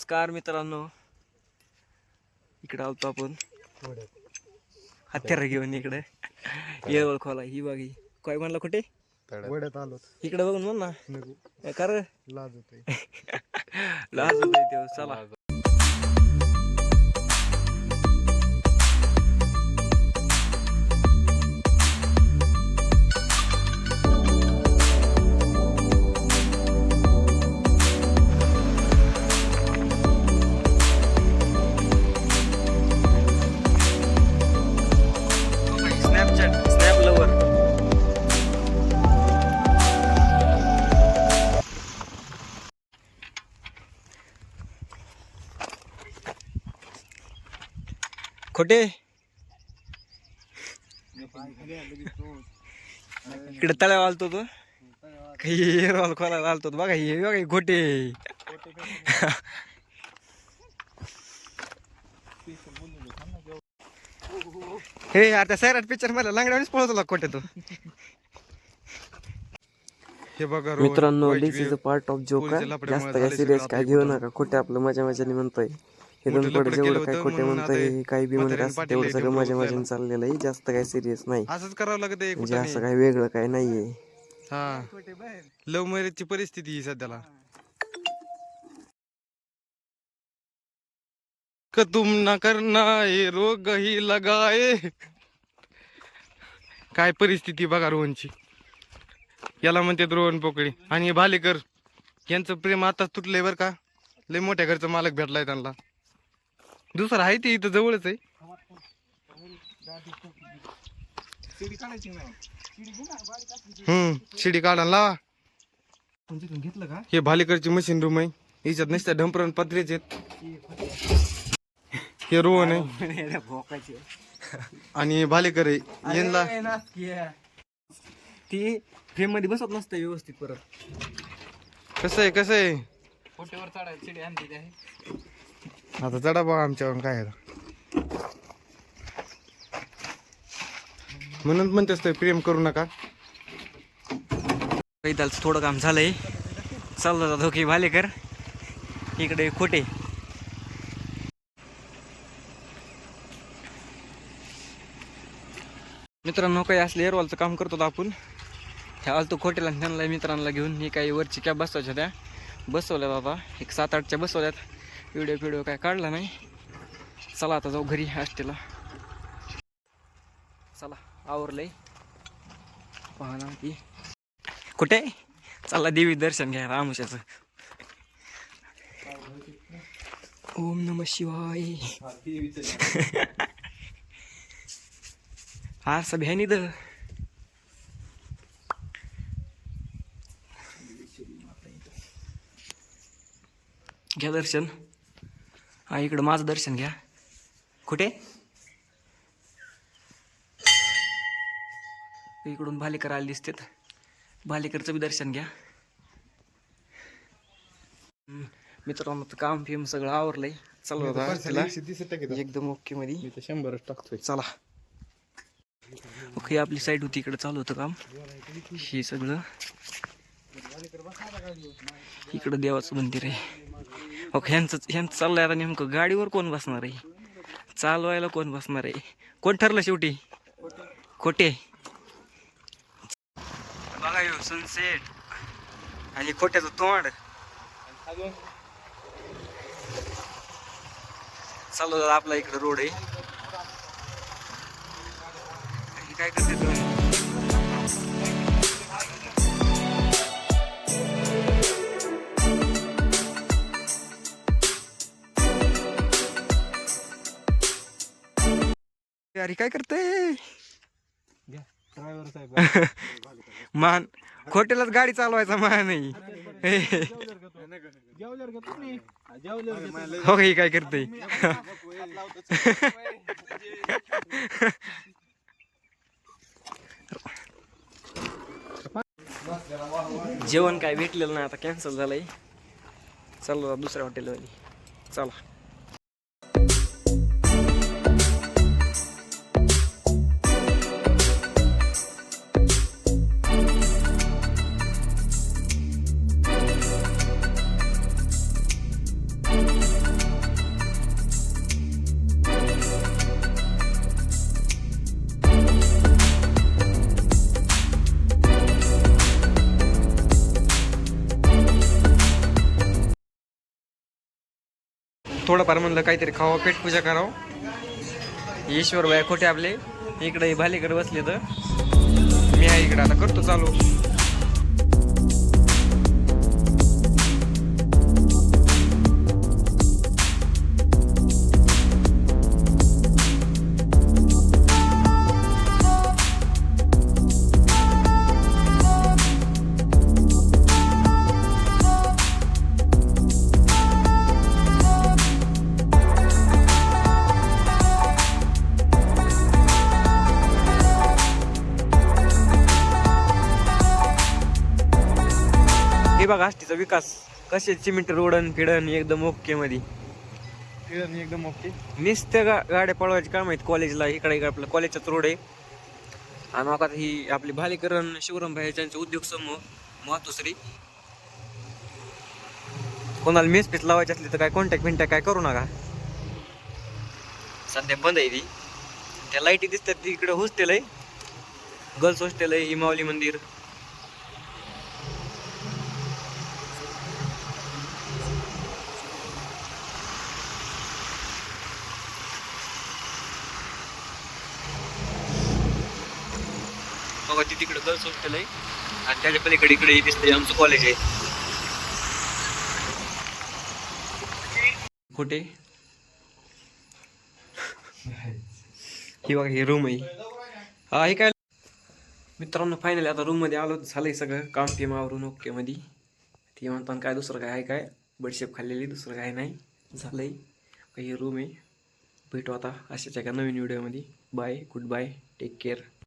नमस्कार मित्रांनो. इकडे आलतो आपण. हत्यार घेऊन इकडे. ये ओळखवाला ही बागी काय म्हणला कुठे वड्यात आलो. इकडे बघून म्हण ना. कर लाज होते. लाज होते चला. खोटे? इकडे तळ्यावर आलतो तो. काही रोल खोलायला आलतो तो. बघा हे बघा हे खोटे. हे आता सैराट पिक्चर मला लांगड्यावरच पळत होता खोटे तो. हे बघा मित्रांनो this is a. Part of joke police लफड्यामुळे जास्त काय सिरियस काय घेऊ. नका. खोटे आपलं मजा मजाने म्हणतोय. हे दोन पड जेवढं काय खोटे काही बी म्हणत तेवढं सगळं मजाने चाललेलं आहे जास्त सिरियस नाही. असंच करावं लागत म्हणजे असं. काय वेगळं काय नाहीये. हा. लव्ह मॅरेजची परिस्थिती ही सध्याला. क तुम न करना ये रोग ही लगाए. काय परिस्थिती बघा रोहनची. याला म्हणते रोहन पोकळी. आणि भालेकर यांचं प्रेम आताच तुटलंय बर का? लय मोठ्या घरचं मालक भेटलाय त्यांना. दुसरं आहे ते इथं जवळच आहे. हम्म शिडी काढा लावा. घेतलं का हे भालेकरची मशीन रूम आहे. याच्यात नुसत्या ढंपरण पत्रेच आहेत. हे रोहन आहे. आणि भालेकर आहे. यांना ती फ्रेममध्ये बसत नसतं व्यवस्थित परत. कसं आहे कसं आहे? खोटेवर चढायची चिडी आणली आहे. आता चढा बघा आमच्यावर काय आहे. म्हणून म्हणतेस असतं प्रेम करू नका. त्याचं थोडं काम झालंय. चाललं जातो की भालेकर. इकडे खोटे. मित्रांनो काही असले एरवालचं काम करतो आपण. ह्या आलतो खोटेला त्यांना मित्रांना घेऊन. ही काही वरची कॅब बसवायच्या त्या बसवल्यात आता एक सात आठच्या बसवल्यात. व्हिडिओ व्हिडिओ काय काढला नाही. चला आता जाऊ घरी हॉस्टेलला. चला आवरलंय. पाहना की कुठे? चला देवी दर्शन घ्या रामुशाचं ओम नम शिवाय. हा सब ह्या निध घ्या दर्शन. हा इकडं माझं दर्शन घ्या. कुठे? इकडून भालेकर आले दिसतात. भालेकरचं बी दर्शन घ्या. मित्रांनो तर काम फिम सगळं आवरलंय. चला. एकदम ओके मध्ये. शंभरच टाकतोय. चला. ओके आपली साईड होती इकडे चालू होतं काम. हे सगळं. इकडं देवाचं मंदिर आहे. हो ओके ह्यांचं ह्यांचं चाललंय आता नेमकं गाडीवर कोण बसणार आहे? चालवायला कोण बसणार आहे? कोण ठरलं शेवटी? खोटे. बघा येऊ सनसेट आणि खोट्याचं तोंड. चालू आपला इकडे रोड आहे. काय करते अरे काय करते मान खोटेलाच गाडी चालवायचा मान नाही हे. काय करते जेवण काय भेटलेलं नाही आता कॅन्सल झालंय. आता दुसऱ्या हॉटेलवर चला. थोडंफार म्हणलं काहीतरी खावं पेठ पूजा करावं. ईश्वर बाया खोटे आपले. इकडे भालीकडे बसले तर. मी आहे इकडे आता करतो चालू. हे बघा आष्टीचा विकास. कसे सिमेंट रोडन फिडन एकदम ओके मध्ये. एकदम ओके नुसत्या गा गाड्या पळवायचे काम आहेत कॉलेजला इकडे इकडे आपलं कॉलेजचाच रोड आहे. आणि आता ही आपली भालेकरण शिवराम भाई त्यांचे उद्योग समूह मातोश्री. कोणाला मेस पीस लावायची असली तर काय कॉन्टॅक्ट बिंटॅक्ट काय करू नका. सध्या बंद आहे ती. त्या लाईटी दिसतात ती इकडे हॉस्टेल आहे. गर्ल्स हॉस्टेल आहे इमावली मंदिर. बघा तिकडे गर्ल्स हॉस्टेल आहे आणि त्याच्या पलीकडे इकडे दिसतंय आमचं कॉलेज आहे. कुठे? ही बघा ही रूम आहे. हा हे काय? मित्रांनो फायनली आता रूममध्ये आलो झालंय सगळं. काम टीम आवरून ओके मध्ये ती म्हणताना काय दुसरं काय आहे काय? बडशेप खाल्लेली दुसरं काय नाही. झालंय. काही रूम आहे. भेटू आता अशाच एका नवीन व्हिडिओमध्ये bye good bye take care